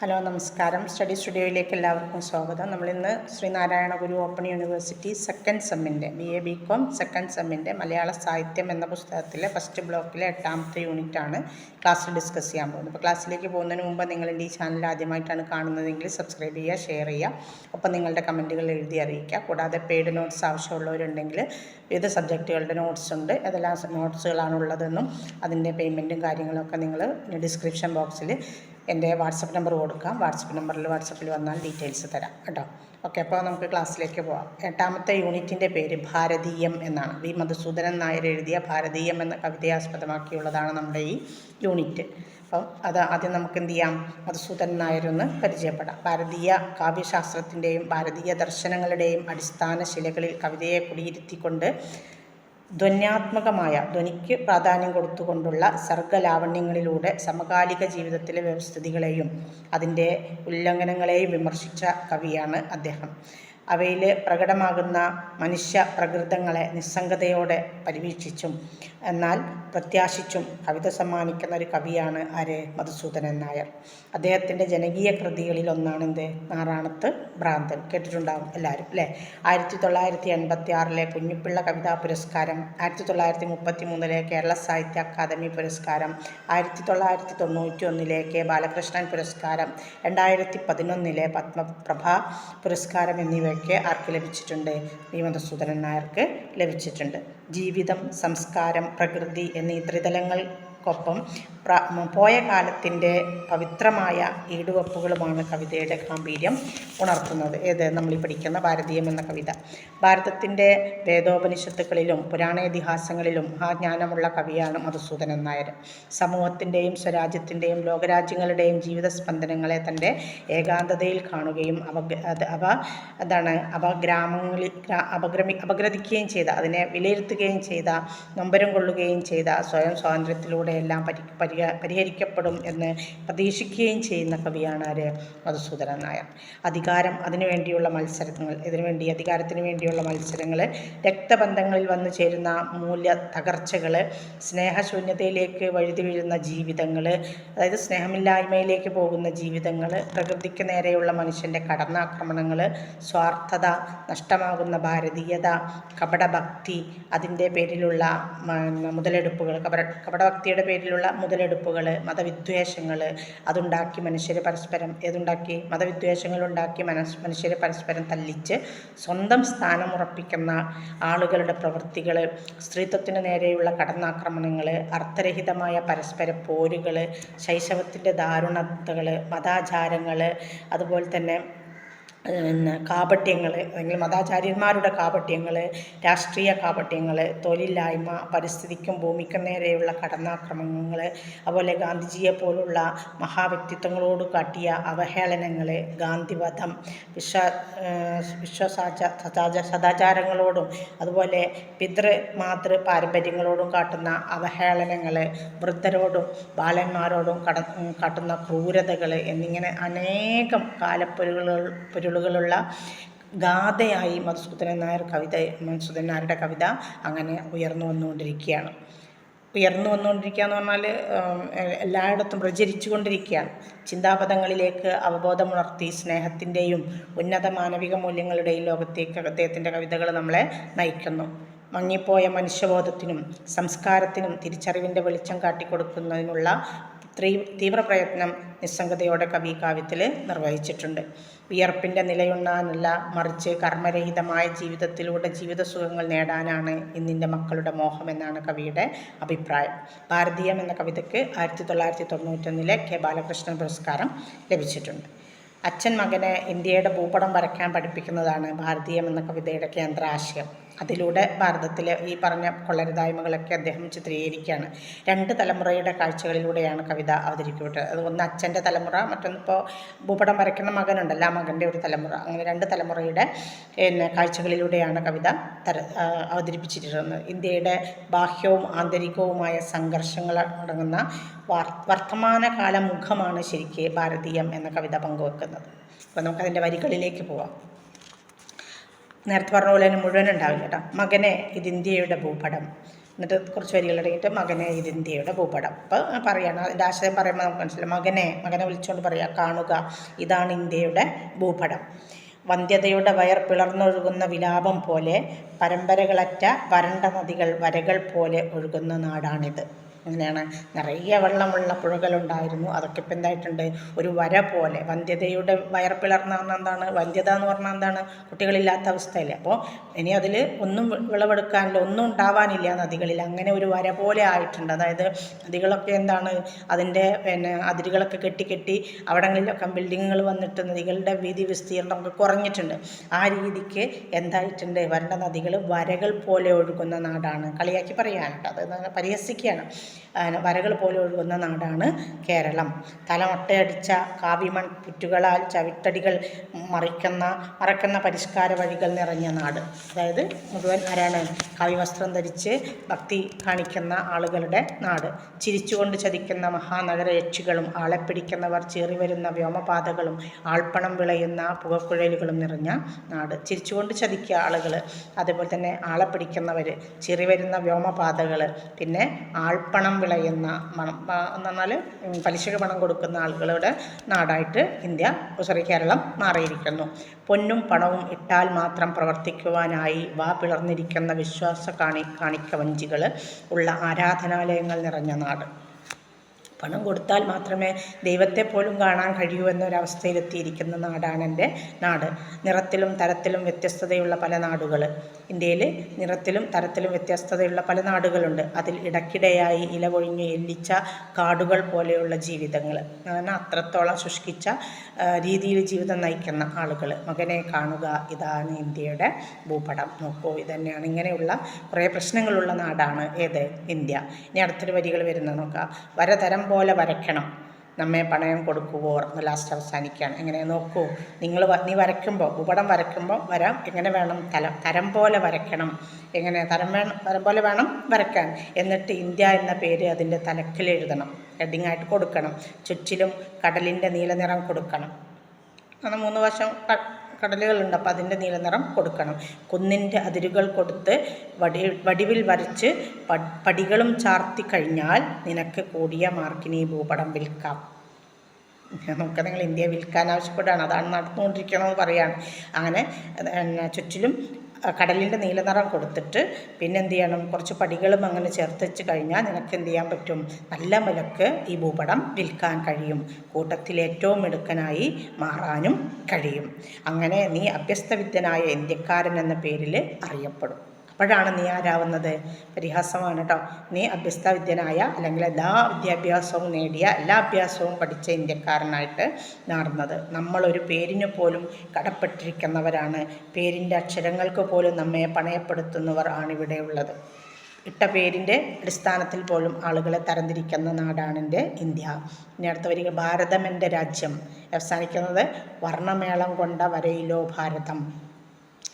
Hello നമസ്കാരം. Study സ്റ്റുഡിയോയിലേക്ക് എല്ലാവർക്കും സ്വാഗതം. നമ്മളിന്ന് Sreenarayana Guru open university second സെമ്മിന്റെ B A B com second സെമ്മിന്റെ മലയാള സാഹിത്യം എന്ന പുസ്തകത്തിലെ ഫസ്റ്റ് ബ്ലോക്കിലെ എട്ടാമത്തെ യൂണിറ്റാണ് ക്ലാസ്സിൽ ഡിസ്കസ് ചെയ്യാൻ പോകുന്നത്. അപ്പോൾ ക്ലാസ്സിലേക്ക് പോകുന്നതിന് മുമ്പ് നിങ്ങൾ ഈ ചാനൽ ആദ്യമായിട്ടാണ് കാണുന്നതെങ്കിൽ സബ്സ്ക്രൈബ് ചെയ്യുക ഷെയർ ചെയ്യുക. ഒപ്പം നിങ്ങളുടെ കമന്റുകൾ എഴുതി അറിയിക്കുക. കൂടാതെ പെയ്ഡ് നോട്ട്സ് ആവശ്യമുള്ളവരുണ്ടെങ്കിൽ വിവിധ സബ്ജക്റ്റുകളുടെ നോട്ട്സ് ഉണ്ട്. ഏതെല്ലാം നോട്ട്സുകളാണുള്ളതെന്നും അതിന്റെ പേയ്മെന്റും കാര്യങ്ങളൊക്കെ നിങ്ങൾ ഡിസ്ക്രിപ്ഷൻ ബോക്സിൽ എന്റെ വാട്സപ്പ് നമ്പർ കൊടുക്കാം. വാട്സപ്പ് നമ്പറിൽ വാട്സപ്പിൽ വന്നാൽ ഡീറ്റെയിൽസ് തരാം കേട്ടോ. ഓക്കെ അപ്പോൾ നമുക്ക് ക്ലാസ്സിലേക്ക് പോവാം. എട്ടാമത്തെ യൂണിറ്റിന്റെ പേര് ഭാരതീയം എന്നാണ്. വി. മധുസൂദനൻ നായർ എഴുതിയ ഭാരതീയം എന്ന കവിതയെ ആസ്പദമാക്കിയുള്ളതാണ് നമ്മുടെ ഈ യൂണിറ്റ്. അപ്പം അത് ആദ്യം നമുക്ക് എന്ത് ചെയ്യാം? മധുസൂദൻ നായരൊന്ന് പരിചയപ്പെടാം. ഭാരതീയ കാവ്യശാസ്ത്രത്തിന്റെയും ഭാരതീയ ദർശനങ്ങളുടെയും അടിസ്ഥാന ശിലകളിൽ കവിതയെ കുടിയിരുത്തിക്കൊണ്ട് ധ്വന്യാത്മകമായ ധ്വനിക്ക് പ്രാധാന്യം കൊടുത്തുകൊണ്ടുള്ള സർഗലാവണ്യങ്ങളിലൂടെ സമകാലിക ജീവിതത്തിലെ വ്യവസ്ഥിതികളെയും അതിന്റെ ഉല്ലംഘനങ്ങളെയും വിമർശിച്ച കവിയാണ് അദ്ദേഹം. അവയിൽ പ്രകടമാകുന്ന മനുഷ്യ പ്രകൃതങ്ങളെ നിസ്സംഗതയോടെ പരിവീക്ഷിച്ചും എന്നാൽ പ്രത്യാശിച്ചും കവിത സമ്മാനിക്കുന്ന ഒരു കവിയാണ് ആര് മധുസൂദനൻ നായർ അദ്ദേഹത്തിന്റെ ജനകീയ കൃതികളിൽ ഒന്നാണ് എന്ത് നാറാണത്ത് ഭ്രാന്തൻ. കേട്ടിട്ടുണ്ടാകും എല്ലാവരും അല്ലേ? ആയിരത്തി തൊള്ളായിരത്തി എൺപത്തി ആറിലെ കുഞ്ഞിപ്പിള്ള കവിതാ പുരസ്കാരം ആയിരത്തി തൊള്ളായിരത്തി മുപ്പത്തി മൂന്നിലെ കേരള സാഹിത്യ അക്കാദമി പുരസ്കാരം ആയിരത്തി തൊള്ളായിരത്തി തൊണ്ണൂറ്റി ഒന്നിലെ കെ ബാലകൃഷ്ണൻ പുരസ്കാരം രണ്ടായിരത്തി പതിനൊന്നിലെ പത്മപ്രഭ പുരസ്കാരം എന്നിവയ്ക്ക് ആർക്ക് ലഭിച്ചിട്ടുണ്ട്? വി നായർക്ക് ലഭിച്ചിട്ടുണ്ട്. ജീവിതം സംസ്കാരം പ്രകൃതി എന്നീ ത്രിതലങ്ങൾക്കൊപ്പം പ്ര പോയ കാലത്തിന്റെ പവിത്രമായ ഈടുവപ്പുകളുമാണ് കവിതയുടെ ഗാംഭീര്യം ഉണർത്തുന്നത്. ഏത്? നമ്മൾ പഠിക്കുന്ന ഭാരതീയം എന്ന കവിത. ഭാരതത്തിന്റെ വേദോപനിഷത്തുക്കളിലും പുരാണേതിഹാസങ്ങളിലും മഹാജ്ഞാനമുള്ള കവിയാണ് മധുസൂദനൻ നായർ. സമൂഹത്തിന്റെയും സ്വരാജ്യത്തിന്റെയും ലോകരാജ്യങ്ങളുടെയും ജീവിത സ്പന്ദനങ്ങളെ തന്റെ ഏകാന്തതയിൽ കാണുകയും അവ അവ എന്താണ് അവ ഗ്രാമങ്ങളിൽ അപഗ്രമി അപഗ്രഥിക്കുകയും ചെയ്ത അതിനെ വിലയിരുത്തുകയും ചെയ്ത നൊമ്പരം കൊള്ളുകയും ചെയ്ത സ്വയം സ്വാതന്ത്ര്യത്തിലൂടെയെല്ലാം പരി പരിഹ പരിഹരിക്കപ്പെടും എന്ന് പ്രതീക്ഷിക്കുകയും ചെയ്യുന്ന കവിയാണ് ആര്? മധുസൂദനൻ നായർ. അധികാരം അതിനുവേണ്ടിയുള്ള മത്സരങ്ങൾ ഇതിനുവേണ്ടി അധികാരത്തിന് വേണ്ടിയുള്ള മത്സരങ്ങൾ രക്തബന്ധങ്ങളിൽ വന്നു ചേരുന്ന മൂല്യ തകർച്ചകൾ സ്നേഹശൂന്യതയിലേക്ക് വഴുതി വീഴുന്ന ജീവിതങ്ങൾ അതായത് സ്നേഹമില്ലായ്മയിലേക്ക് പോകുന്ന ജീവിതങ്ങൾ പ്രകൃതിക്ക് നേരെയുള്ള മനുഷ്യന്റെ കടന്നാക്രമണങ്ങൾ സ്വാർത്ഥത നഷ്ടമാകുന്ന ഭാരതീയത കപടഭക്തി അതിന്റെ പേരിലുള്ള മുതലെടുപ്പുകൾ കപട കപടഭക്തിയുടെ പേരിലുള്ള മുതലെടുപ്പുകൾ മതവിദ്വേഷങ്ങൾ അതുണ്ടാക്കി മനുഷ്യരെ പരസ്പരം ഏതുണ്ടാക്കി മതവിദ്വേഷങ്ങൾ ഉണ്ടാക്കി മനസ് മനുഷ്യരെ പരസ്പരം തല്ലിച്ച് സ്വന്തം സ്ഥാനം ഉറപ്പിക്കുന്ന ആളുകളുടെ പ്രവൃത്തികൾ സ്ത്രീത്വത്തിന് നേരെയുള്ള കടന്നാക്രമണങ്ങൾ അർത്ഥരഹിതമായ പരസ്പര പോരുകൾ ശൈശവത്തിന്റെ ദാരുണതകൾ മതാചാരങ്ങൾ അതുപോലെ തന്നെ പിന്നെ കാപട്യങ്ങൾ അല്ലെങ്കിൽ മതാചാര്യന്മാരുടെ കാപട്യങ്ങൾ രാഷ്ട്രീയ കാപട്യങ്ങൾ തൊഴിലില്ലായ്മ പരിസ്ഥിതിക്കും ഭൂമിക്കും നേരെയുള്ള കടന്നാക്രമണങ്ങൾ അതുപോലെ ഗാന്ധിജിയെ പോലുള്ള മഹാവ്യക്തിത്വങ്ങളോട് കാട്ടിയ അവഹേളനങ്ങൾ ഗാന്ധിവധം വിശ്വ വിശ്വസാച സദാച സദാചാരങ്ങളോടും അതുപോലെ പിതൃ മാതൃ പാരമ്പര്യങ്ങളോടും കാട്ടുന്ന അവഹേളനങ്ങൾ വൃദ്ധരോടും ബാലന്മാരോടും കട കാട്ടുന്ന ക്രൂരതകൾ എന്നിങ്ങനെ അനേകം കാലപ്പൊരുളുകൾ പൊരുളുകളുള്ള ഗാഥയായി മധുസൂദനൻ നായർ കവിത മധുസൂദനൻ നായരുടെ കവിത അങ്ങനെ ഉയർന്നു വന്നുകൊണ്ടിരിക്കുകയാണ്. ഉയർന്നു വന്നുകൊണ്ടിരിക്കുക എന്ന് പറഞ്ഞാൽ എല്ലായിടത്തും പ്രചരിച്ചു കൊണ്ടിരിക്കുകയാണ്. ചിന്താപഥങ്ങളിലേക്ക് അവബോധമുണർത്തി സ്നേഹത്തിന്റെയും ഉന്നത മാനവിക മൂല്യങ്ങളുടെയും ലോകത്തേക്ക് അദ്ദേഹത്തിന്റെ കവിതകൾ നമ്മളെ നയിക്കുന്നു. മങ്ങിപ്പോയ മനുഷ്യബോധത്തിനും സംസ്കാരത്തിനും തിരിച്ചറിവിന്റെ വെളിച്ചം കാട്ടിക്കൊടുക്കുന്നതിനുള്ള തീ തീവ്രപ്രയത്നം നിസ്സംഗതയോടെ കവി കാവ്യത്തിൽ നിർവഹിച്ചിട്ടുണ്ട്. വിയർപ്പിന്റെ നിലയുണ്ണാനല്ല മറിച്ച് കർമ്മരഹിതമായ ജീവിതത്തിലൂടെ ജീവിതസുഖങ്ങൾ നേടാനാണ് ഇന്നിന്റെ മക്കളുടെ മോഹമെന്നാണ് കവിയുടെ അഭിപ്രായം. ഭാരതീയം എന്ന കവിതയ്ക്ക് ആയിരത്തി തൊള്ളായിരത്തി തൊണ്ണൂറ്റൊന്നിലെ കെ ബാലകൃഷ്ണൻ പുരസ്കാരം ലഭിച്ചിട്ടുണ്ട്. അച്ഛൻ മകനെ ഇന്ത്യയുടെ ഭൂപടം വരയ്ക്കാൻ പഠിപ്പിക്കുന്നതാണ് ഭാരതീയം എന്ന കവിതയുടെ കേന്ദ്ര ആശയം അതിലൂടെ ഭാരതത്തിലെ ഈ പറഞ്ഞ കൊള്ളരുതായ്മകളൊക്കെ അദ്ദേഹം ചിത്രീകരിക്കുകയാണ്. രണ്ട് തലമുറയുടെ കാഴ്ചകളിലൂടെയാണ് കവിത അവതരിക്കപ്പെട്ടത്. അത് ഒന്ന് അച്ഛന്റെ തലമുറ മറ്റൊന്നിപ്പോൾ ഭൂപടം വരയ്ക്കുന്ന മകനുണ്ടല്ലോ ആ മകന്റെ ഒരു തലമുറ. അങ്ങനെ രണ്ട് തലമുറയുടെ പിന്നെ കാഴ്ചകളിലൂടെയാണ് കവിത തര അവതരിപ്പിച്ചിട്ടുള്ളത് ഇന്ത്യയുടെ ബാഹ്യവും ആന്തരികവുമായ സംഘർഷങ്ങൾ അടങ്ങുന്ന വർത്തമാനകാല മുഖമാണ് ശരിക്ക് ഭാരതീയം എന്ന കവിത പങ്കുവെക്കുന്നത്. അപ്പോൾ നമുക്കതിന്റെ വരികളിലേക്ക് പോവാം. നേരത്തെ പറഞ്ഞ പോലെ തന്നെ മുഴുവൻ ഉണ്ടാവില്ല കേട്ടോ. മകനെ ഇത് ഇന്ത്യയുടെ ഭൂപടം. എന്നിട്ട് കുറച്ച് വരികൾ ഇടങ്ങിയിട്ട് മകനെ ഇത് ഇന്ത്യയുടെ ഭൂപടം. അപ്പോൾ പറയണം അതിന്റെ ആശയം പറയുമ്പോൾ നമുക്ക് മനസ്സിലാവും മകനെ മകനെ വിളിച്ചുകൊണ്ട് പറയുക കാണുക ഇതാണ് ഇന്ത്യയുടെ ഭൂപടം. വന്ധ്യതയുടെ വയർ പിളർന്നൊഴുകുന്ന വിലാപം പോലെ പരമ്പരകളറ്റ വരണ്ട നദികൾ വരകൾ പോലെ ഒഴുകുന്ന നാടാണിത്. അങ്ങനെയാണ്. നിറയെ വെള്ളമുള്ള പുഴകളുണ്ടായിരുന്നു. അതൊക്കെ ഇപ്പം എന്തായിട്ടുണ്ട്? ഒരു വര പോലെ. വന്ധ്യതയുടെ വയർ പിളർന്ന പറഞ്ഞാൽ എന്താണ് വന്ധ്യത എന്ന് പറഞ്ഞാൽ എന്താണ്? കുട്ടികളില്ലാത്ത അവസ്ഥയല്ലേ. അപ്പോൾ ഇനി അതിൽ ഒന്നും വിളവെടുക്കാനില്ല ഒന്നും ഉണ്ടാവാനില്ല നദികളിൽ. അങ്ങനെ ഒരു വര പോലെ ആയിട്ടുണ്ട്. അതായത് നദികളൊക്കെ എന്താണ്? അതിന്റെ പിന്നെ അതിരുകളൊക്കെ കെട്ടി കെട്ടി അവിടങ്ങളിലൊക്കെ ബിൽഡിങ്ങുകൾ വന്നിട്ട് നദികളുടെ വീതി വിസ്തീർണമൊക്കെ കുറഞ്ഞിട്ടുണ്ട്. ആ രീതിക്ക് എന്തായിട്ടുണ്ട്? വരണ്ട നദികൾ വരകൾ പോലെ ഒഴുകുന്ന നാടാണ്. കളിയാക്കി പറയാനുണ്ട്. അത് പരിഹസിക്കുകയാണ്. വരകൾ പോലെ ഒഴുകുന്ന നാടാണ് കേരളം. തലമൊട്ടയടിച്ച കാവിമൺ പുറ്റുകളാൽ ചവിട്ടടികൾ മറിക്കുന്ന മറക്കുന്ന പരിഷ്കാര വഴികൾ നിറഞ്ഞ നാട്. അതായത് മുഴുവൻ ആരാണ്? കാവ്യവസ്ത്രം ധരിച്ച് ഭക്തി കാണിക്കുന്ന ആളുകളുടെ നാട്. ചിരിച്ചുകൊണ്ട് ചതിക്കുന്ന മഹാനഗര യക്ഷികളും ആളെ പിടിക്കുന്നവർ ചേറി വരുന്ന വ്യോമപാതകളും ആൾപ്പണം വിളയുന്ന പുകക്കുഴലുകളും നിറഞ്ഞ നാട്. ചിരിച്ചുകൊണ്ട് ചതിക്കുക ആളുകൾ അതേപോലെ തന്നെ ആളെ പിടിക്കുന്നവർ ചെറി വരുന്ന വ്യോമപാതകൾ പിന്നെ ആൾപ്പണം വിളയുന്ന മണം എന്നാൽ പലിശക്ക് പണം കൊടുക്കുന്ന ആളുകളുടെ നാടായിട്ട് ഇന്ത്യ സോറി കേരളം മാറിയിരിക്കുന്നു. പൊന്നും പണവും ഇട്ടാൽ മാത്രം പ്രവർത്തിക്കുവാനായി വാ പിളർന്നിരിക്കുന്ന വിശ്വാസ കാണി കാണിക്കവഞ്ചികൾ ഉള്ള ആരാധനാലയങ്ങൾ നിറഞ്ഞ നാട്. പണം കൊടുത്താൽ മാത്രമേ ദൈവത്തെ പോലും കാണാൻ കഴിയൂ എന്നൊരവസ്ഥയിലെത്തിയിരിക്കുന്ന നാടാണ് എന്റെ നാട്. നിറത്തിലും തരത്തിലും വ്യത്യസ്തതയുള്ള പല നാടുകൾ ഇന്ത്യയിൽ നിറത്തിലും തരത്തിലും വ്യത്യസ്തതയുള്ള പല നാടുകളുണ്ട്. അതിൽ ഇടയ്ക്കിടെയായി ഇലകൊഴിഞ്ഞ് എല്ലിച്ച കാടുകൾ പോലെയുള്ള ജീവിതങ്ങൾ അങ്ങനെ അത്രത്തോളം ശുഷ്കിച്ച രീതിയിൽ ജീവിതം നയിക്കുന്ന ആളുകൾ മകനെ കാണുക ഇതാണ് ഇന്ത്യയുടെ ഭൂപടം. നോക്കൂ ഇതന്നെയാണ്. ഇങ്ങനെയുള്ള കുറേ പ്രശ്നങ്ങളുള്ള നാടാണ് ഏത്? ഇന്ത്യ. ഇനി അടുത്തൊരു വരികൾ വരുന്നത് നോക്കാം. വരതരം പോലെ വരയ്ക്കണം. നമ്മെ പണയം കൊടുക്കുവോ എന്ന് ലാസ്റ്റ് അവസാനിക്കുകയാണ് എങ്ങനെ നോക്കൂ? നിങ്ങൾ നീ വരയ്ക്കുമ്പോൾ ഭൂപടം വരയ്ക്കുമ്പോൾ വരാം. എങ്ങനെ വേണം? തലം തരം പോലെ വരയ്ക്കണം. എങ്ങനെ? തരം വേണം തരം പോലെ വേണം വരയ്ക്കാൻ. എന്നിട്ട് ഇന്ത്യ എന്ന പേര് അതിന്റെ തലക്കിൽ എഴുതണം. ഹെഡിങ് ആയിട്ട് കൊടുക്കണം. ചുറ്റിലും കടലിന്റെ നീലനിറം കൊടുക്കണം. അങ്ങനെ മൂന്ന് വശം കടലുകളുണ്ട്. അപ്പോൾ അതിന്റെ നീലനിറം കൊടുക്കണം. കുന്നിന്റെ അതിരുകൾ കൊടുത്ത് വടി വടിവിൽ വരച്ച് പടികളും ചാർത്തി കഴിഞ്ഞാൽ നിനക്ക് കൂടിയ മാർക്കിന് ഭൂപടം വിൽക്കാം. നമുക്ക് നിങ്ങൾ ഇന്ത്യ വിൽക്കാൻ ആവശ്യപ്പെടുകയാണ്. അതാണ് നടന്നുകൊണ്ടിരിക്കണമെന്ന് പറയുകയാണ് അങ്ങനെ ചുറ്റിലും കടലിന്റെ നീലനിറം കൊടുത്തിട്ട് പിന്നെ എന്ത് ചെയ്യണം കുറച്ച് പടികളും അങ്ങനെ ചേർത്ത് വെച്ച് കഴിഞ്ഞാൽ നിനക്ക് എന്ത് ചെയ്യാൻ പറ്റും? നല്ല വിലക്ക് ഈ ഭൂപടം വിൽക്കാൻ കഴിയും. കൂട്ടത്തിൽ ഏറ്റവും മിടുക്കനായി മാറാനും കഴിയും. അങ്ങനെ നീ അഭ്യസ്തവിദ്യനായ ഇന്ത്യക്കാരൻ എന്ന പേരിൽ അറിയപ്പെടും. അപ്പോഴാണ് നീ ആരാവുന്നത്? പരിഹാസമാണ് കേട്ടോ നീ അഭ്യസ്തവിദ്യനായ അല്ലെങ്കിൽ എല്ലാ വിദ്യാഭ്യാസവും നേടിയ എല്ലാ അഭ്യാസവും പഠിച്ച ഇന്ത്യക്കാരനായിട്ട് നടന്നത്. നമ്മളൊരു പേരിന് പോലും കടപ്പെട്ടിരിക്കുന്നവരാണ്. പേരിന്റെ അക്ഷരങ്ങൾക്ക് പോലും നമ്മെ പണയപ്പെടുത്തുന്നവർ ആണ് ഇവിടെ ഉള്ളത്. ഇട്ട പേരിന്റെ അടിസ്ഥാനത്തിൽ പോലും ആളുകളെ തരംതിരിക്കുന്ന നാടാണ് എന്റെ ഇന്ത്യ. ഇനി അടുത്ത വരിക ഭാരതം എന്റെ രാജ്യം. അവസാനിക്കുന്നത് വർണമേളം കൊണ്ട വരയിലോ ഭാരതം.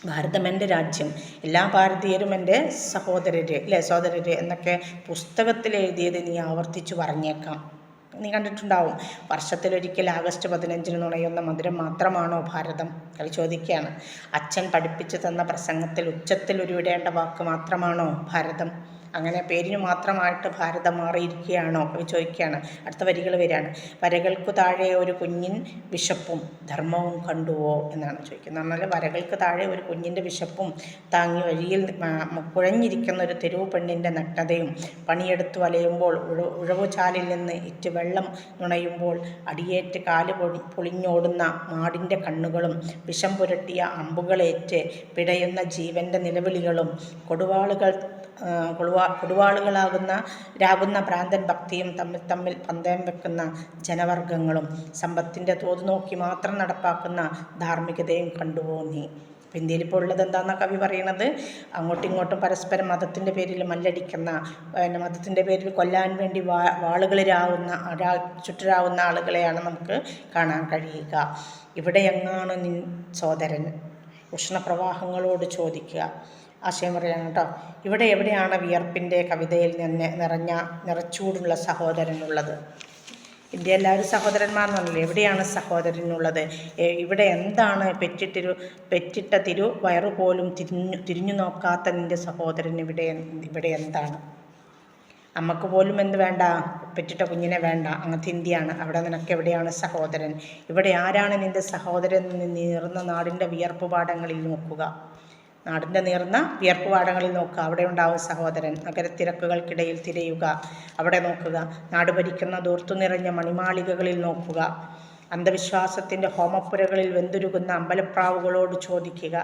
ഭാരതം എന്റെ രാജ്യം. എല്ലാ ഭാരതീയരും എന്റെ സഹോദരര് അല്ലേ സഹോദരര് എന്നൊക്കെ പുസ്തകത്തിൽ എഴുതിയത് നീ ആവർത്തിച്ചു പറഞ്ഞേക്കാം. നീ കണ്ടിട്ടുണ്ടാവും. വർഷത്തിലൊരിക്കൽ ആഗസ്റ്റ് പതിനഞ്ചിന് നുണയുന്ന മധുരം മാത്രമാണോ ഭാരതം? കളി ചോദിക്കുകയാണ്. അച്ഛൻ പഠിപ്പിച്ചു തന്ന പ്രസംഗത്തിൽ ഉച്ചത്തിൽ ഉരുവിടേണ്ട വാക്ക് മാത്രമാണോ ഭാരതം? അങ്ങനെ പേരിന് മാത്രമായിട്ട് ഭാരതം മാറിയിരിക്കുകയാണോ? ചോദിക്കുകയാണ്. അടുത്ത വരികൾ വരികയാണ്. വരകൾക്ക് താഴെ ഒരു കുഞ്ഞിൻ വിശപ്പും ധർമ്മവും കണ്ടുവോ? എന്നാണ് ചോദിക്കുന്നത്. എന്നാൽ വരകൾക്ക് താഴെ ഒരു കുഞ്ഞിന്റെ വിശപ്പും താങ്ങി വഴിയിൽ കുഴഞ്ഞിരിക്കുന്ന ഒരു തെരുവ് പെണ്ണിന്റെ നഗ്നതയും പണിയെടുത്ത് വലയുമ്പോൾ ഉഴവുചാലിൽ നിന്ന് ഇറ്റ് വെള്ളം നുണയുമ്പോൾ അടിയേറ്റ് കാൽ പൊടി പൊളിഞ്ഞോടുന്ന മാടിന്റെ കണ്ണുകളും വിഷം പുരട്ടിയ അമ്പുകളേറ്റ് പിടയുന്ന ജീവന്റെ നിലവിളികളും കൊടുവാളുകൾ കൊടുവാ കൊടുവാളുകളാകുന്ന രാകുന്ന ഭ്രാന്തൻ ഭക്തിയും തമ്മിൽ തമ്മിൽ പന്തയം വെക്കുന്ന ജനവർഗങ്ങളും സമ്പത്തിന്റെ തോത് നോക്കി മാത്രം നടപ്പാക്കുന്ന ധാർമ്മികതയും കണ്ടുപോന്നി നീ? അപ്പം ഇന്ത്യയിൽ ഇപ്പോൾ ഉള്ളത് എന്താണെന്നാണ് കവി പറയുന്നത് അങ്ങോട്ടും ഇങ്ങോട്ടും പരസ്പരം മതത്തിന്റെ പേരിൽ മല്ലടിക്കുന്ന പിന്നെ മതത്തിന്റെ പേരിൽ കൊല്ലാൻ വേണ്ടി വാ വാളുകളിലാവുന്ന ചുറ്റരാവുന്ന ആളുകളെയാണ് നമുക്ക് കാണാൻ കഴിയുക. ഇവിടെ എങ്ങാണ് നിൻ സോദരൻ? ഉഷ്ണപ്രവാഹങ്ങളോട് ചോദിക്കുക. ആശയം പറയാണ് കേട്ടോ. ഇവിടെ എവിടെയാണ് വിയർപ്പിന്റെ കവിതയിൽ നിന്ന് നിറഞ്ഞ നിറച്ചൂടുള്ള സഹോദരനുള്ളത്? ഇന്ത്യ എല്ലാവരും സഹോദരന്മാർ എന്നല്ലേ എവിടെയാണ് സഹോദരനുള്ളത്? ഇവിടെ എന്താണ് പെറ്റിട്ടിരു പെറ്റിട്ട തിരു വയറുപോലും തിരിഞ്ഞു തിരിഞ്ഞു നോക്കാത്ത നിന്റെ സഹോദരൻ ഇവിടെ ഇവിടെ എന്താണ്? അമ്മയ്ക്ക് പോലും എന്ത് വേണ്ട? പെറ്റിട്ട കുഞ്ഞിനെ വേണ്ട. അങ്ങനത്തെ ഇന്ത്യയാണ്. അവിടെ നിനക്ക് എവിടെയാണ് സഹോദരൻ? ഇവിടെ ആരാണ് നിന്റെ സഹോദരൻ നീറുന്ന നാടിന്റെ വിയർപ്പ് പാടങ്ങളിൽ നോക്കുക. നാടിന്റെ നീർന്ന വിയർപ്പുവാടങ്ങളിൽ നോക്കുക. അവിടെ ഉണ്ടാവും സഹോദരൻ. നഗരത്തിരക്കുകൾക്കിടയിൽ തിരയുക. അവിടെ നോക്കുക. നാട് ഭരിക്കുന്ന ദൂർത്തു നിറഞ്ഞ മണിമാളികകളിൽ നോക്കുക. അന്ധവിശ്വാസത്തിന്റെ ഹോമപ്പുരകളിൽ വെന്തുരുകുന്ന അമ്പലപ്രാവുകളോട് ചോദിക്കുക.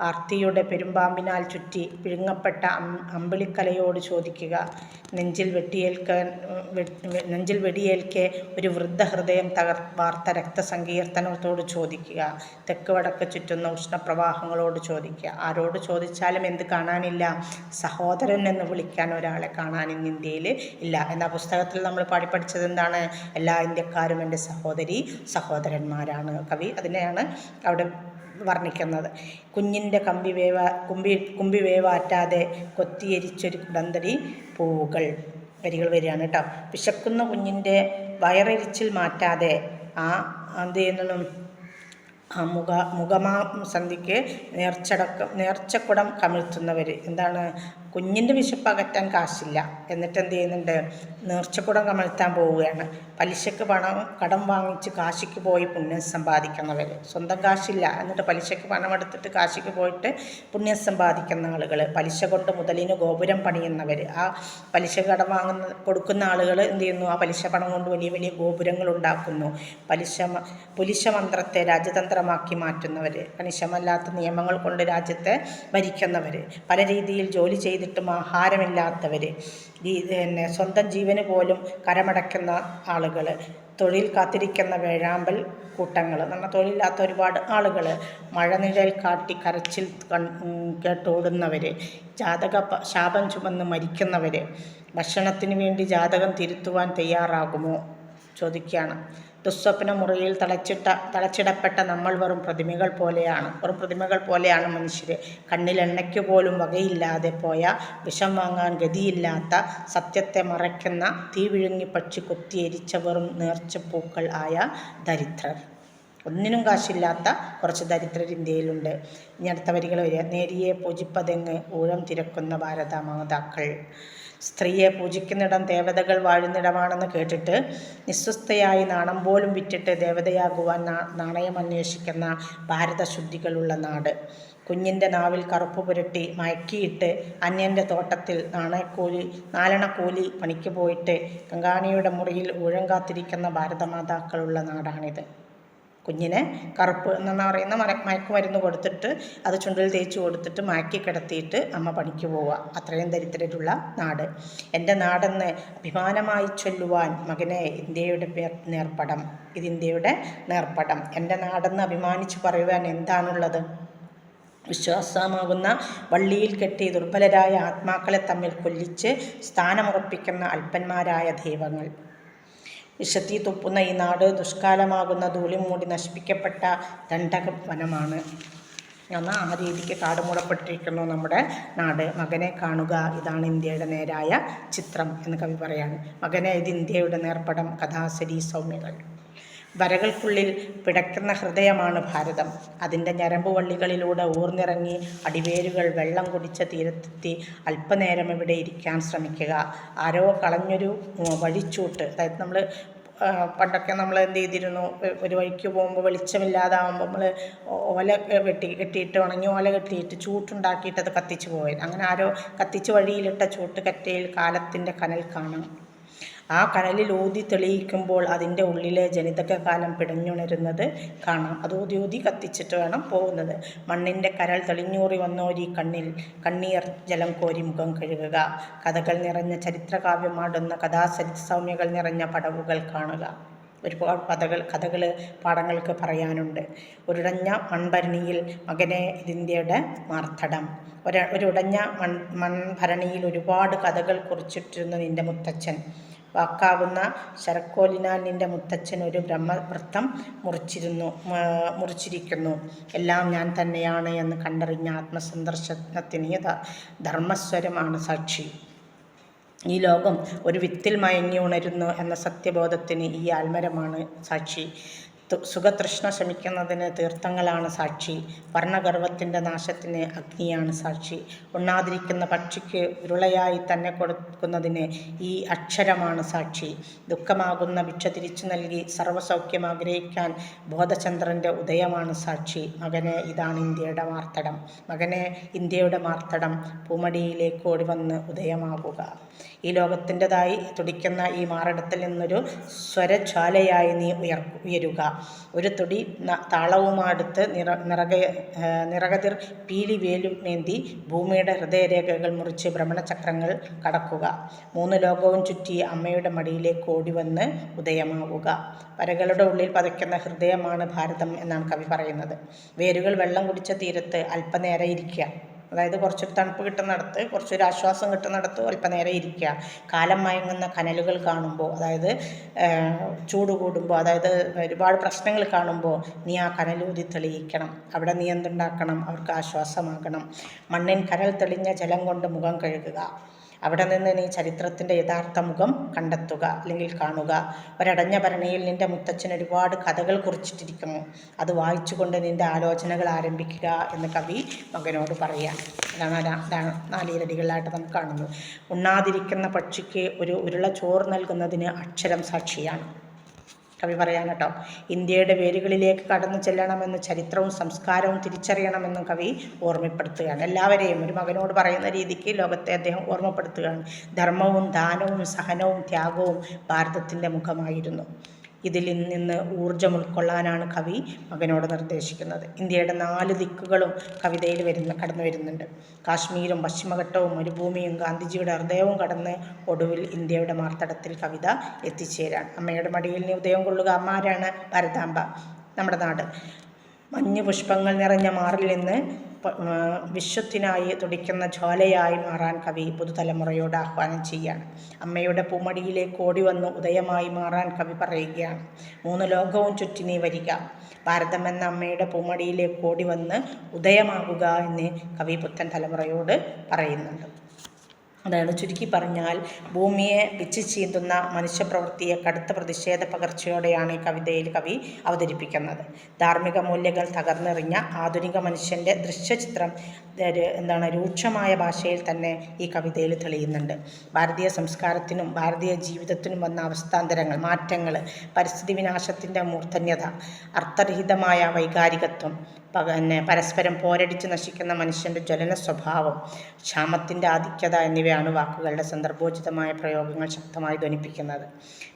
ആർത്തിയുടെ പെരുമ്പാമ്പിനാൽ ചുറ്റി പിഴുങ്ങപ്പെട്ട അം അമ്പിളിക്കലയോട് ചോദിക്കുക. നെഞ്ചിൽ വെട്ടിയേൽക്കാൻ നെഞ്ചിൽ വെടിയേൽക്കെ ഒരു വൃദ്ധ ഹൃദയം തകർ വാർത്ത രക്തസങ്കീർത്തനത്തോട് ചോദിക്കുക. തെക്ക് വടക്ക് ചുറ്റുന്ന ഉഷ്ണപ്രവാഹങ്ങളോട് ചോദിക്കുക. ആരോട് ചോദിച്ചാലും എന്ത് കാണാനില്ല. സഹോദരൻ എന്ന് വിളിക്കാൻ ഒരാളെ കാണാൻ ഇന്ന് ഇന്ത്യയിൽ ഇല്ല. എന്ന പുസ്തകത്തിൽ നമ്മൾ പാടി പഠിച്ചത് എന്താണ്? എല്ലാ ഇന്ത്യക്കാരും എന്റെ സഹോദരി സഹോദരന്മാരാണ് കവി. അതിനെയാണ് അവിടെ വർണിക്കുന്നത്. കുഞ്ഞിന്റെ കമ്പി വേവ കുമ്പി കുമ്പി വേവാറ്റാതെ കൊത്തിയരിച്ചൊരു കുടന്തടി പൂവുകൾ വരികൾ വരികയാണ് കേട്ടോ. വിശക്കുന്ന കുഞ്ഞിന്റെ വയറരിച്ചിൽ മാറ്റാതെ ആ എന്ത് ചെയ്യുന്നു ആ മുഖ മുഖമാ സന്ധിക്ക് നേർച്ചടക്കം നേർച്ചക്കുടം കമിഴ്ത്തുന്നവർ എന്താണ്? കുഞ്ഞിന്റെ വിശപ്പ് അകറ്റാൻ കാശില്ല. എന്നിട്ട് എന്ത് ചെയ്യുന്നുണ്ട്? നേർച്ചക്കുടം കമഴ്ത്താൻ പോവുകയാണ്. പലിശക്ക് പണം കടം വാങ്ങിച്ച് കാശിക്ക് പോയി പുണ്യം സമ്പാദിക്കുന്നവർ സ്വന്തം കാശില്ല. എന്നിട്ട് പലിശക്ക് പണം എടുത്തിട്ട് കാശിക്ക് പോയിട്ട് പുണ്യം സമ്പാദിക്കുന്ന ആളുകൾ പലിശ കൊണ്ട് മുതലിന് ഗോപുരം പണിയുന്നവർ ആ പലിശ കടം വാങ്ങുന്ന കൊടുക്കുന്ന ആളുകൾ എന്ത് ചെയ്യുന്നു? ആ പലിശ പണം കൊണ്ട് വലിയ വലിയ ഗോപുരങ്ങൾ ഉണ്ടാക്കുന്നു. പലിശ പുലിശ മന്ത്രത്തെ രാജ്യതന്ത്രമാക്കി മാറ്റുന്നവർ കണിശമല്ലാത്ത നിയമങ്ങൾ കൊണ്ട് രാജ്യത്തെ ഭരിക്കുന്നവർ പല രീതിയിൽ ജോലി ചെയ്തിട്ടും ആഹാരമില്ലാത്തവർ പിന്നെ സ്വന്തം ജീവന് പോലും കരമടയ്ക്കുന്ന ആളുകൾ തൊഴിൽ കാത്തിരിക്കുന്ന വേഴാമ്പൽ കൂട്ടങ്ങൾ നമ്മുടെ തൊഴിലില്ലാത്ത ഒരുപാട് ആളുകൾ മഴനിഴൽ കാട്ടി കരച്ചിൽ കേട്ടോടുന്നവർ ജാതക ശാപം ചുമന്ന് മരിക്കുന്നവർ ഭക്ഷണത്തിന് വേണ്ടി ജാതകം തിരുത്തുവാൻ തയ്യാറാകുമോ? ചോദിക്കുകയാണ്. ദുസ്വപ്ന മുറിയിൽ തളച്ചിട്ട തളച്ചിടപ്പെട്ട നമ്മൾ വെറും പ്രതിമകൾ പോലെയാണ്. വെറും പ്രതിമകൾ പോലെയാണ് മനുഷ്യർ കണ്ണിൽ പോലും വകയില്ലാതെ പോയ വിഷം വാങ്ങാൻ ഗതിയില്ലാത്ത സത്യത്തെ മറയ്ക്കുന്ന തീ വിഴുങ്ങി പക്ഷി കൊത്തിയെരിച്ച വെറും നേർച്ചപ്പൂക്കൾ ആയ ദരിദ്രർ. ഒന്നിനും കാശില്ലാത്ത കുറച്ച് ദരിദ്രർ ഇന്ത്യയിലുണ്ട്. ഇനി അടുത്ത വരികൾ വരിക. നേരിയെ പൂജിപ്പതെങ്ങ് ഊഴം തിരക്കുന്ന ഭാരതമാതാക്കൾ. സ്ത്രീയെ പൂജിക്കുന്നിടം ദേവതകൾ വാഴുന്നിടമാണെന്ന് കേട്ടിട്ട് നിസ്വസ്ഥയായി നാണം പോലും വിറ്റിട്ട് ദേവതയാകുവാൻ നാണയം അന്വേഷിക്കുന്ന ഭാരതശുദ്ധികളുള്ള നാട്. കുഞ്ഞിന്റെ നാവിൽ കറുപ്പ് പുരട്ടി മയക്കിയിട്ട് അന്യന്റെ തോട്ടത്തിൽ നാണയക്കൂലി നാലണക്കൂലി പണിക്ക് പോയിട്ട് കങ്കാണിയുടെ മുറിയിൽ ഊഴം കാത്തിരിക്കുന്ന ഭാരതമാതാക്കളുള്ള നാടാണിത്. കുഞ്ഞിനെ കറുപ്പ് എന്നാണ് പറയുന്ന മര മയക്കുമരുന്ന് കൊടുത്തിട്ട് അത് ചുണ്ടിൽ തേച്ച് കൊടുത്തിട്ട് മയക്കി കിടത്തിയിട്ട് അമ്മ പണിക്ക് പോവുക. അത്രയും ദരിദ്രരുള്ള നാട്. എന്റെ നാടെന്ന് അഭിമാനമായി ചൊല്ലുവാൻ മകനെ ഇന്ത്യയുടെ പേർ നേർപ്പടം ഇത് ഇന്ത്യയുടെ നേർപ്പടം എന്റെ നാടെന്ന് അഭിമാനിച്ച് പറയുവാൻ എന്താണുള്ളത്? വിശ്വാസമാകുന്ന വള്ളിയിൽ കെട്ടി ദുർബലരായ ആത്മാക്കളെ തമ്മിൽ കൊല്ലിച്ച് സ്ഥാനമുറപ്പിക്കുന്ന അല്പന്മാരായ ദൈവങ്ങൾ. വിശത്തി തുപ്പുന്ന ഈ നാട് ദുഷ്കാലമാകുന്ന ധൂളി മൂടി നശിപ്പിക്കപ്പെട്ട ദണ്ഡക വനമാണ് എന്നാൽ ആ രീതിക്ക് കാട് മൂടപ്പെട്ടിരിക്കുന്നു നമ്മുടെ നാട്. മകനെ കാണുക ഇതാണ് ഇന്ത്യയുടെ നേരായ ചിത്രം എന്ന് കവി പറയാണ്. മകനെ ഇത് ഇന്ത്യയുടെ നേർപ്പടം കഥാശരി സൗമ്യകൾ. വരകൾക്കുള്ളിൽ പിടയ്ക്കുന്ന ഹൃദയമാണ് ഭാരതം. അതിന്റെ ഞരമ്പുവള്ളികളിലൂടെ ഊർന്നിറങ്ങി അടിവേരുകൾ വെള്ളം കുടിച്ച തീരത്തെത്തി അല്പനേരം ഇവിടെ ഇരിക്കാൻ ശ്രമിക്കുക. ആരോ കളഞ്ഞൊരു വഴിച്ചൂട്ട്. അതായത് നമ്മൾ പണ്ടൊക്കെ നമ്മൾ എന്ത് ചെയ്തിരുന്നു? ഒരു വഴിക്ക് പോകുമ്പോൾ വെളിച്ചമില്ലാതാവുമ്പോൾ നമ്മൾ ഓല വെട്ടി കെട്ടിയിട്ട് ഉണങ്ങി ഓല കെട്ടിയിട്ട് ചൂട്ടുണ്ടാക്കിയിട്ട് അത് കത്തിച്ച് പോയത് അങ്ങനെ ആരോ കത്തിച്ച് വഴിയിലിട്ട ചൂട്ട് കറ്റയിൽ കാലത്തിന്റെ കനൽ കാണാം. ആ കനലിൽ ഊതി തെളിയിക്കുമ്പോൾ അതിന്റെ ഉള്ളിലെ ജനിതകകാലം പിടഞ്ഞുണരുന്നത് കാണാം. അത് ഊതി ഊതി കത്തിച്ചിട്ട് വേണം പോകുന്നത്. മണ്ണിന്റെ കരൾ തെളിഞ്ഞൂറി വന്നോരി കണ്ണിൽ കണ്ണീർ ജലം കോരി മുഖം കഴുകുക. കഥകൾ നിറഞ്ഞ ചരിത്രകാവ്യമാടുന്ന കഥാസരിസൗമ്യകൾ നിറഞ്ഞ പടവുകൾ കാണുക. ഒരുപാട് കഥകൾ കഥകൾ പാഠങ്ങൾക്ക് പറയാനുണ്ട്. ഒരുടഞ്ഞ മൺഭരണിയിൽ മകനെ ഇതിന്റെയുടെ മാർത്തടം. ഒരു ഒരുടഞ്ഞ മൺ മൺഭരണിയിൽ ഒരുപാട് കഥകൾ കുറിച്ചിട്ടിരുന്നു നിന്റെ മുത്തച്ഛൻ. വാക്കാവുന്ന ശരക്കോലിനാൽ നിന്റെ മുത്തച്ഛൻ ഒരു ബ്രഹ്മവൃത്തം മുറിച്ചിരുന്നു മുറിച്ചിരിക്കുന്നു. എല്ലാം ഞാൻ തന്നെയാണ് എന്ന് കണ്ടറിഞ്ഞ ആത്മസന്ദർശനത്തിന് ധർമ്മസ്വരമാണ് സാക്ഷി. ഈ ലോകം ഒരു വിത്തിൽ മയങ്ങി ഉണരുന്നു എന്ന സത്യബോധത്തിന് ഈ ആൽമരമാണ് സാക്ഷി. സുഖതൃഷ്ണ ശമിക്കുന്നതിന് തീർത്ഥങ്ങളാണ് സാക്ഷി. വർണഗർവത്തിന്റെ നാശത്തിന് അഗ്നിയാണ് സാക്ഷി. ഉണ്ണാതിരിക്കുന്ന പക്ഷിക്ക് ഉരുളയായി തന്നെ കൊടുക്കുന്നതിന് ഈ അക്ഷരമാണ് സാക്ഷി. ദുഃഖമാകുന്ന ഭിക്ഷ തിരിച്ചു നൽകി സർവസൗഖ്യം ആഗ്രഹിക്കാൻ ബോധചന്ദ്രന്റെ ഉദയമാണ് സാക്ഷി. മകനെ ഇതാണ് ഇന്ത്യയുടെ മാർത്തടം. മകനെ ഇന്ത്യയുടെ മാർത്തടം. പൂമടിയിലേക്ക് ഓടി വന്ന് ഉദയമാകുക. ഈ ലോകത്തിന്റെതായി തുടിക്കുന്ന ഈ മാറിടത്തിൽ നിന്നൊരു സ്വരജ്വാലയായി നീ ഉയർ ഉയരുക. ഒരു തുടി താളവുമാടുത്ത് നിറ നിറക നിറകതിർ പീലി വേലും മേന്തി ഭൂമിയുടെ ഹൃദയരേഖകൾ മുറിച്ച് ഭ്രമണചക്രങ്ങൾ കടക്കുക. മൂന്ന് ലോകവും ചുറ്റി അമ്മയുടെ മടിയിലേക്ക് ഓടി വന്ന് ഉദയമാവുക. വരകളുടെ ഉള്ളിൽ പതയ്ക്കുന്ന ഹൃദയമാണ് ഭാരതം എന്നാണ് കവി പറയുന്നത്. വേരുകൾ വെള്ളം കുടിച്ച തീരത്ത് അല്പനേരം ഇരിക്കുക അതായത് കുറച്ചൊരു തണുപ്പ് കിട്ടുന്നിടത്ത് കുറച്ചൊരു ആശ്വാസം കിട്ടുന്നിടത്ത് അല്പനേരം ഇരിക്കുക. കാലം മയങ്ങുന്ന കനലുകൾ കാണുമ്പോൾ അതായത് ചൂട് കൂടുമ്പോൾ അതായത് ഒരുപാട് പ്രശ്നങ്ങൾ കാണുമ്പോൾ നീ ആ കനലൂതി തെളിയിക്കണം. അവിടെ നീ എന്തുണ്ടാക്കണം? അവർക്ക് ആശ്വാസമാകണം. മണ്ണിൻ കനൽ തെളിഞ്ഞ ജലം കൊണ്ട് മുഖം കഴുകുക. അവിടെ നിന്ന് നീ ചരിത്രത്തിന്റെ യഥാർത്ഥ മുഖം കണ്ടെത്തുക അല്ലെങ്കിൽ കാണുക. ഒരടഞ്ഞ ഭരണിയിൽ നിന്റെ മുത്തച്ഛൻ ഒരുപാട് കഥകൾ കുറിച്ചിട്ടിരിക്കുന്നു. അത് വായിച്ചുകൊണ്ട് നിന്റെ ആലോചനകൾ ആരംഭിക്കുക എന്ന് കവി മകനോട് പറയാം. അതാണ് അതാണ് നാലീരടികളിലായിട്ട് നമുക്ക് കാണുന്നത്. ഉണ്ണാതിരിക്കുന്ന പക്ഷിക്ക് ഒരു ഉരുള ചോറ് നൽകുന്നതിന് അക്ഷരം സാക്ഷിയാണ്. കവി പറയാൻ കേട്ടോ ഇന്ത്യയുടെ വേരുകളിലേക്ക് കടന്നു ചെല്ലണമെന്ന് ചരിത്രവും സംസ്കാരവും തിരിച്ചറിയണമെന്നും കവി ഓർമ്മപ്പെടുത്തുകയാണ്. എല്ലാവരെയും ഒരു മകനോട് പറയുന്ന രീതിക്ക് ലോകത്തെ അദ്ദേഹം ഓർമ്മപ്പെടുത്തുകയാണ്. ധർമ്മവും ദാനവും സഹനവും ത്യാഗവും ഭാരതത്തിന്റെ മുഖമായിരുന്നു. ഇതിൽ നിന്ന് ഊർജം ഉൾക്കൊള്ളാനാണ് കവി മകനോട് നിർദ്ദേശിക്കുന്നത്. ഇന്ത്യയുടെ നാല് ദിക്കുകളും കവിതയിൽ വരുന്ന കടന്നു വരുന്നുണ്ട്. കാശ്മീരും പശ്ചിമഘട്ടവും മരുഭൂമിയും ഗാന്ധിജിയുടെ ഹൃദയവും കടന്ന് ഒടുവിൽ ഇന്ത്യയുടെ മാർത്തടത്തിൽ കവിത എത്തിച്ചേരാൻ അമ്മയുടെ മടിയിൽ നിന്ന് ഉദയം കൊള്ളുക. അമ്മാരാണ് ഭരതാംബ. നമ്മുടെ നാട്. മഞ്ഞ് പുഷ്പങ്ങൾ നിറഞ്ഞ മാറിൽ നിന്ന് വിശ്വത്തിനായി തുടിക്കുന്ന ജ്വാലയായി മാറാൻ കവി പുതുതലമുറയോട് ആഹ്വാനം ചെയ്യാണ്. അമ്മയുടെ പൂമടിയിലേക്ക് ഓടി വന്ന് ഉദയമായി മാറാൻ കവി പറയുകയാണ്. മൂന്ന് ലോകവും ചുറ്റി നീ വരിക ഭാരതമെന്ന അമ്മയുടെ പൂമടിയിലേക്ക് ഓടി വന്ന് ഉദയമാകുക എന്ന് കവി പുത്തൻ തലമുറയോട് പറയുന്നുണ്ട്. അതായത് ചുരുക്കി പറഞ്ഞാൽ ഭൂമിയെ പിച്ചു ചീന്തുന്ന മനുഷ്യപ്രവൃത്തിയെ കടുത്ത പ്രതിഷേധ പകർച്ചയോടെയാണ് ഈ കവിതയിൽ കവി അവതരിപ്പിക്കുന്നത്. ധാർമ്മിക മൂല്യങ്ങൾ തകർന്നെറിഞ്ഞ ആധുനിക മനുഷ്യന്റെ ദൃശ്യചിത്രം എന്താണ് രൂക്ഷമായ ഭാഷയിൽ തന്നെ ഈ കവിതയിൽ തെളിയുന്നുണ്ട്. ഭാരതീയ സംസ്കാരത്തിനും ഭാരതീയ ജീവിതത്തിനും വന്ന അവസ്ഥാന്തരങ്ങൾ മാറ്റങ്ങൾ പരിസ്ഥിതി വിനാശത്തിന്റെ മൂർധന്യത അർത്ഥരഹിതമായ വൈകാരികത്വം പിന്നെ പരസ്പരം പോരടിച്ച് നശിക്കുന്ന മനുഷ്യന്റെ ജ്വലന സ്വഭാവം ക്ഷാമത്തിന്റെ ആധിക്യത എന്നിവയാണ് വാക്കുകളുടെ സന്ദർഭോചിതമായ പ്രയോഗങ്ങൾ ശക്തമായി ധ്വനിപ്പിക്കുന്നത്.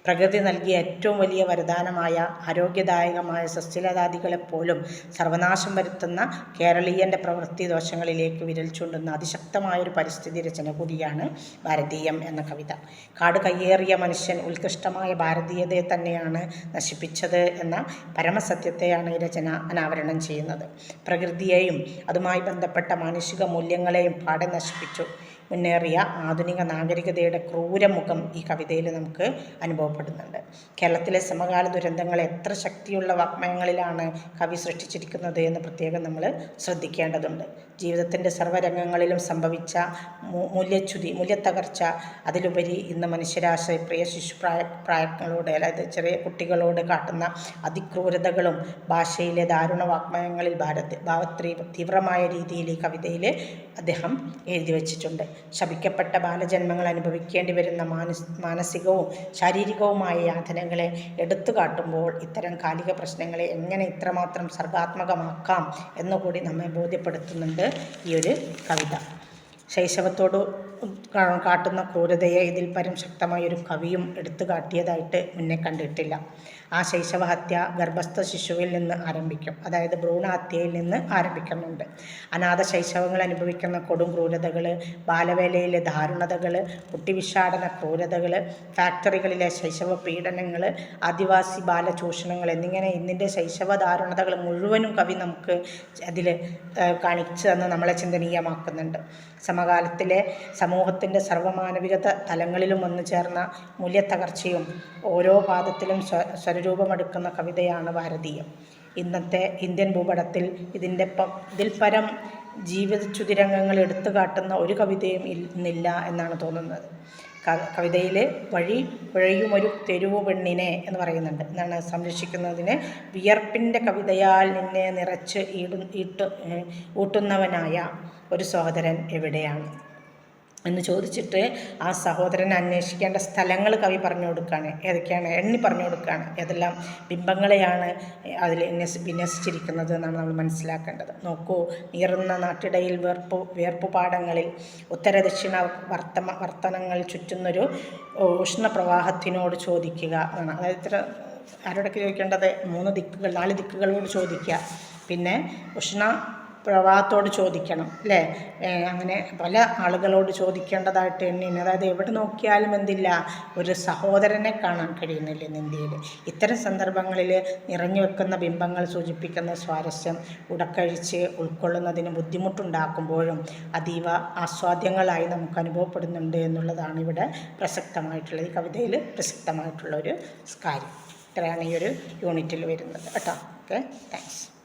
പ്രകൃതി നൽകിയ ഏറ്റവും വലിയ വരദാനമായ ആരോഗ്യദായകമായ സസ്യലതാദികളെപ്പോലും സർവനാശം വരുത്തുന്ന കേരളീയന്റെ പ്രവൃത്തി ദോഷങ്ങളിലേക്ക് വിരൽ ചൂണ്ടുന്ന അതിശക്തമായൊരു പരിസ്ഥിതി രചന കൂടിയാണ് ഭാരതീയം എന്ന കവിത. കാട് കയ്യേറിയ മനുഷ്യൻ ഉത്കൃഷ്ടമായ ഭാരതീയതയെ തന്നെയാണ് നശിപ്പിച്ചത് എന്ന പരമസത്യത്തെയാണ് ഈ രചന അനാവരണം ചെയ്യുന്നത്. പ്രകൃതിയെയും അതുമായി ബന്ധപ്പെട്ട മാനുഷിക മൂല്യങ്ങളെയും പാടെ നശിപ്പിച്ചു. മുന്നേറിയ ആധുനിക നാഗരികതയുടെ ക്രൂരമുഖം ഈ കവിതയിൽ നമുക്ക് അനുഭവപ്പെടുന്നുണ്ട്. കേരളത്തിലെ സമകാല ദുരന്തങ്ങൾ എത്ര ശക്തിയുള്ള വാഗ്മയങ്ങളിലാണ് കവി സൃഷ്ടിച്ചിരിക്കുന്നത് എന്ന് പ്രത്യേകം നമ്മൾ ശ്രദ്ധിക്കേണ്ടതുണ്ട്. ജീവിതത്തിന്റെ സർവരംഗങ്ങളിലും സംഭവിച്ച മൂല്യച്യുതി മൂല്യത്തകർച്ച അതിലുപരി ഇന്ന് മനുഷ്യരാശ പ്രിയ ശിശുപ്രായ പ്രായങ്ങളോട് അതായത് ചെറിയ കുട്ടികളോട് കാട്ടുന്ന അതിക്രൂരതകളും ഭാഷയിലെ ദാരുണ വാഗ്മയങ്ങളിൽ ഭാരത് ഭാവത്രീ തീവ്രമായ രീതിയിൽ ഈ കവിതയിൽ അദ്ദേഹം എഴുതി വച്ചിട്ടുണ്ട്. ശപിക്കപ്പെട്ട ബാലജന്മങ്ങൾ അനുഭവിക്കേണ്ടി വരുന്ന മാനസ് മാനസികവും ശാരീരികവുമായ യാതനകളെ എടുത്തു കാട്ടുമ്പോൾ ഇത്തരം കാലിക പ്രശ്നങ്ങളെ എങ്ങനെ ഇത്രമാത്രം സർഗാത്മകമാക്കാം എന്നുകൂടി നമ്മെ ബോധ്യപ്പെടുത്തുന്നുണ്ട് ഈ ഒരു കവിത. ശൈശവത്തോട് കാട്ടുന്ന ക്രൂരതയെ ഇതിൽ പരം ശക്തമായ ഒരു കവിയും എടുത്തു കാട്ടിയതായിട്ട് മുന്നേ കണ്ടിട്ടില്ല. ആ ശൈശവഹത്യ ഗർഭസ്ഥ ശിശുവിൽ നിന്ന് ആരംഭിക്കും. അതായത് ഭ്രൂണഹത്യയിൽ നിന്ന് ആരംഭിക്കുന്നുണ്ട്. അനാഥ ശൈശവങ്ങൾ അനുഭവിക്കുന്ന കൊടും ക്രൂരതകൾ ബാലവേലയിലെ ദാരുണതകൾ കുട്ടിവിഷാടന ക്രൂരതകൾ ഫാക്ടറികളിലെ ശൈശവ പീഡനങ്ങൾ ആദിവാസി ബാലചൂഷണങ്ങൾ എന്നിങ്ങനെ ഇന്നിന്റെ ശൈശവ ദാരുണതകൾ മുഴുവനും കവി നമുക്ക് അതിൽ കാണിച്ചു തന്ന് നമ്മളെ ചിന്തനീയമാക്കുന്നുണ്ട്. സമകാലത്തിലെ സമൂഹത്തിന്റെ സർവമാനവിക തലങ്ങളിലും വന്നു ചേർന്ന മൂല്യത്തകർച്ചയും ഓരോ പാദത്തിലും സ്വ സ്വരൂപമെടുക്കുന്ന കവിതയാണ് ഭാരതീയം. ഇന്നത്തെ ഇന്ത്യൻ ഭൂപടത്തിൽ ഇതിന്റെ പ- ഇതിൽ പരം ജീവിത ചുതിരംഗങ്ങൾ എടുത്തു കാട്ടുന്ന ഒരു കവിതയും ഇന്നില്ല എന്നാണ് തോന്നുന്നത്. കവിതയിൽ വഴി പുഴയുമൊരു തെരുവു പെണ്ണിനെ എന്ന് പറയുന്നുണ്ട്. എന്നാണ് സംരക്ഷിക്കുന്നതിന് വിയർപ്പിന്റെ കവിതയാൽ നിന്നെ നിറച്ച് ഈടു ഈട്ട് ഊട്ടുന്നവനായ ഒരു സഹോദരൻ എവിടെയാണ്? എന്ന് ചോദിച്ചിട്ട് ആ സഹോദരൻ അന്വേഷിക്കേണ്ട സ്ഥലങ്ങൾ കവി പറഞ്ഞു കൊടുക്കുകയാണ്. ഏതൊക്കെയാണ്? എണ്ണി പറഞ്ഞു കൊടുക്കുകയാണ്. ഏതെല്ലാം ബിംബങ്ങളെയാണ് അതിൽ വിന്യസ് വിന്യസിച്ചിരിക്കുന്നത് എന്നാണ് നമ്മൾ മനസ്സിലാക്കേണ്ടത്. നോക്കൂ നീറുന്ന നാട്ടിടയിൽ വേർപ്പ് വേർപ്പുപാടങ്ങളിൽ ഉത്തരദക്ഷിണ വർത്തമ വർത്തനങ്ങൾ ചുറ്റുന്നൊരു ഉഷ്ണപ്രവാഹത്തിനോട് ചോദിക്കുക എന്നാണ്. അതായത് ഇത്ര ആരോടൊക്കെ ചോദിക്കേണ്ടത്? മൂന്ന് ദിക്കുകൾ നാല് ദിക്കുകളോട് ചോദിക്കുക. പിന്നെ ഉഷ്ണ പ്രവാഹത്തോട് ചോദിക്കണം അല്ലേ? അങ്ങനെ പല ആളുകളോട് ചോദിക്കേണ്ടതായിട്ട് എണ്ണിന്. അതായത് എവിടെ നോക്കിയാലും എന്തില്ല ഒരു സഹോദരനെ കാണാൻ കഴിയുന്നില്ല ഇന്ത്യയിൽ. ഇത്തരം സന്ദർഭങ്ങളിൽ നിറഞ്ഞു വെക്കുന്ന ബിംബങ്ങൾ സൂചിപ്പിക്കുന്ന സ്വാരസ്യം ഉടക്കഴിച്ച് ഉൾക്കൊള്ളുന്നതിന് ബുദ്ധിമുട്ടുണ്ടാക്കുമ്പോഴും അതീവ ആസ്വാദ്യങ്ങളായി നമുക്ക് അനുഭവപ്പെടുന്നുണ്ട് എന്നുള്ളതാണ് ഇവിടെ പ്രസക്തമായിട്ടുള്ള ഈ കവിതയിൽ പ്രസക്തമായിട്ടുള്ള ഒരു കാര്യം. ഇത്രയാണ് ഈ ഒരു യൂണിറ്റിൽ വരുന്നത്. കേട്ടോ. ഓക്കെ. താങ്ക്സ്.